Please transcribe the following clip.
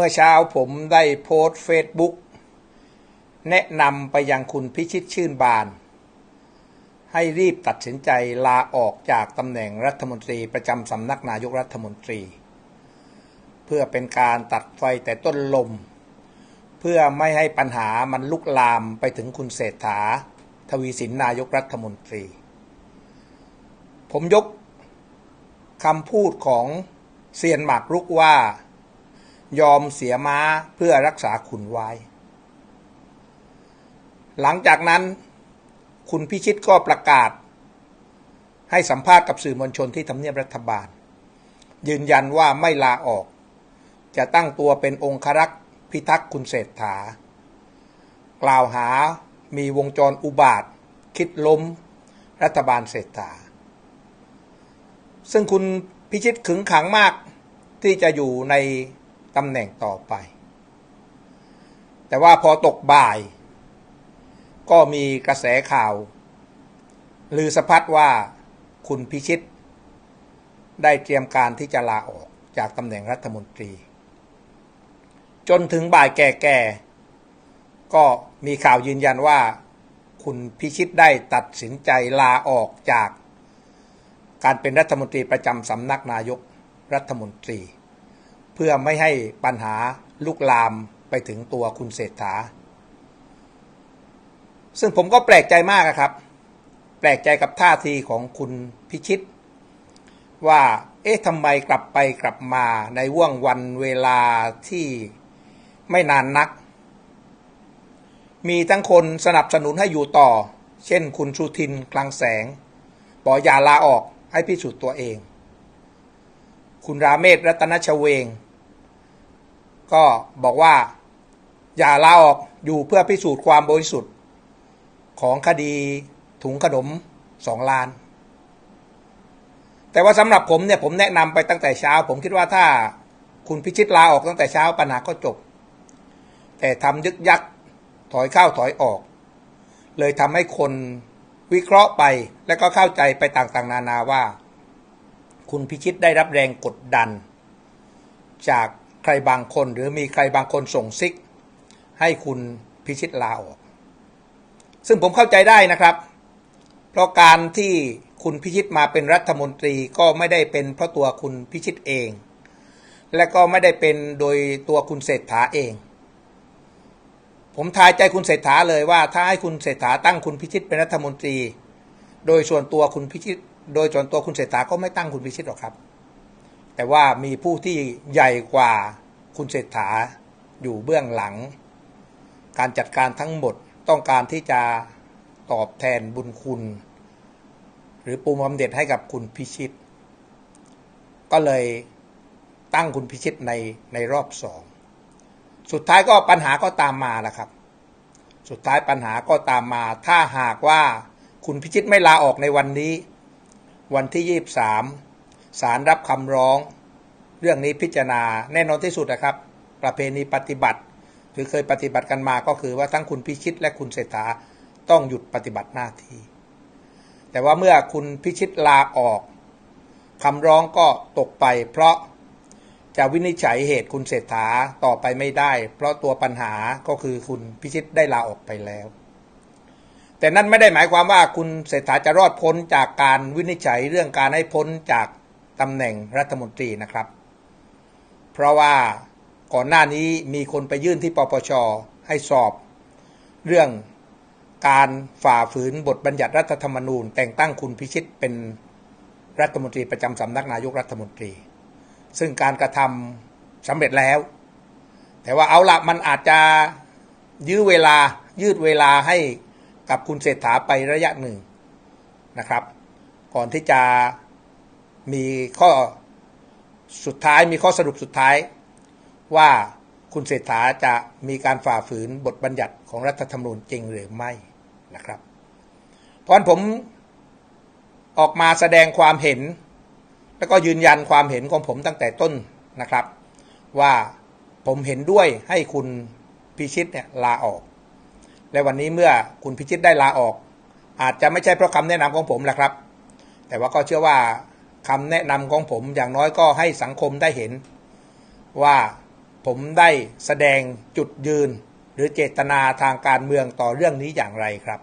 มื่อเช้าผมได้โพสต์เฟซบุ๊กแนะนำไปยังคุณพิชิตชื่นบาน ให้รีบตัดสินใจลาออกจากตำแหน่งรัฐมนตรีประจำสำนักนายกรัฐมนตรี เพื่อเป็นการตัดไฟแต่ต้นลม เพื่อไม่ให้ปัญหามันลุกลามไปถึงคุณเศรษฐา ทวีสินนายกรัฐมนตรี ผมยกคำพูดของเซียนหมากรุกว่า ยอมเสียม้าเพื่อรักษาขุนไว้ หลังจากนั้น คุณพิชิตก็ประกาศ ให้สัมภาษณ์กับสื่อมวลชนที่ทำเนียบรัฐบาล ยืนยันว่าไม่ลาออก จะตั้งตัวเป็นองครักษ์พิทักษ์คุณเศรษฐา กล่าวหามีวงจรอุบาท คิดล้ม รัฐบาลเศรษฐา ซึ่งคุณพิชิตขึงขังมากที่จะอยู่ใน ตำแหน่งต่อไป แต่ว่าพอตกบ่าย ก็มีกระแสข่าวลือสะพัดว่าคุณพิชิต ได้เตรียมการที่จะลาออกจากตำแหน่งรัฐมนตรี จนถึงบ่ายแก่ๆก็มีข่าวยืนยันว่า คุณพิชิตได้ตัดสินใจลาออกจาก การเป็นรัฐมนตรีประจำสำนักนายกรัฐมนตรี พื่อไม่ให้ปัญหาลุกลามไปถึงตัวคุณเศรษฐา ซึ่งผมก็แปลกใจมากครับ แปลกใจกับท่าทีของคุณพิชิต ว่าเอ๊ะทำไมกลับไปกลับมาในว่วงวันเวลาที่ไม่นานนัก มีทั้งคนสนับสนุนให้อยู่ต่อ เช่นคุณสุทินคลังแสงบอกอย่าลาออกให้พิสูจน์ตัวเอง คุณราเมศรัตนชเวง ก็บอกว่า อย่าลาออกอยู่เพื่อพิสูจน์ความบริสุทธิ์ ของคดีถุงขนมสองล้าน แต่ว่าสำหรับผมเนี่ยผมแนะนำไปตั้งแต่เช้า ผมคิดว่าถ้าคุณพิชิตลาออกตั้งแต่เช้าปัญหาก็จบ แต่ทำยึกยักถอยเข้าถอยออก เลยทำให้คนวิเคราะห์ไปและก็เข้าใจไปต่างๆ นานาว่า คุณพิชิตได้รับแรงกดดัน จาก ใครบางคนหรือมีใครบางคนส่งซิก ให้คุณพิชิตลาออก ซึ่งผมเข้าใจได้นะครับ เพราะการที่คุณพิชิตมาเป็นรัฐมนตรีก็ไม่ได้เป็นเพราะตัวคุณพิชิตเอง และก็ไม่ได้เป็นโดยตัวคุณเศรษฐาเอง ผมทายใจคุณเศรษฐาเลยว่าถ้าให้คุณเศรษฐาตั้งคุณพิชิตเป็นรัฐมนตรี โดยส่วนตัวคุณพิชิต โดยส่วนตัวคุณเศรษฐาก็ไม่ตั้งคุณพิชิตหรอกครับ แต่ว่ามีผู้ที่ใหญ่กว่าคุณเศรษฐาอยู่เบื้องหลัง การจัดการทั้งหมดต้องการที่จะตอบแทนบุญคุณ หรือปูมบำเหน็จให้กับคุณพิชิต ก็เลยตั้งคุณพิชิตในในรอบสอง สุดท้ายก็ปัญหาก็ตามมาแหละครับ สุดท้ายปัญหาก็ตามมา ถ้าหากว่าคุณพิชิตไม่ลาออกในวันนี้ วันที่ยี่สาม ศาลรับคำร้อง เรื่องนี้พิจารณาแน่นอนที่สุดนะครับ ประเพณีปฏิบัติหรือเคยปฏิบัติกันมาก็คือว่าทั้งคุณพิชิตและคุณเศรษฐาต้องหยุดปฏิบัติหน้าที่ แต่ว่าเมื่อคุณพิชิตลาออกคำร้องก็ตกไป เพราะจะวินิจฉัยเหตุคุณเศรษฐาต่อไปไม่ได้ เพราะตัวปัญหาก็คือคุณพิชิตได้ลาออกไปแล้ว แต่นั่นไม่ได้หมายความว่าคุณเศรษฐาจะรอดพ้นจากการวินิจฉัยเรื่องการให้พ้นจาก ตำแหน่งรัฐมนตรีนะครับ เพราะว่าก่อนหน้านี้มีคนไปยื่นที่ปปชให้สอบ เรื่องการฝ่าฝืนบทบัญญัติรัฐธรรมนูญ แต่งตั้งคุณพิชิตเป็นรัฐมนตรีประจำสำนักนายกรัฐมนตรี ซึ่งการกระทำสำเร็จแล้ว แต่ว่าเอาละมันอาจจะยื้อเวลายืดเวลาให้กับคุณเศรษฐาไประยะหนึ่งนะครับ ก่อนที่จะ มีข้อสุดท้ายมีข้อสรุปสุดท้าย ว่าคุณเศรษฐาจะมีการฝ่าฝืนบทบัญญัติของรัฐธรรมนูญจริงหรือไม่นะครับ เพราะผมออกมาแสดงความเห็น แล้วก็ยืนยันความเห็นของผมตั้งแต่ต้นนะครับ ว่าผมเห็นด้วยให้คุณพิชิตเนี่ยลาออก และวันนี้เมื่อคุณพิชิตได้ลาออก อาจจะไม่ใช่เพราะคำแนะนำของผมแหละครับ แต่ว่าก็เชื่อว่า คำแนะนำของผมอย่างน้อยก็ให้สังคมได้เห็น ว่าผมได้แสดงจุดยืน หรือเจตนาทางการเมืองต่อเรื่องนี้อย่างไรครับ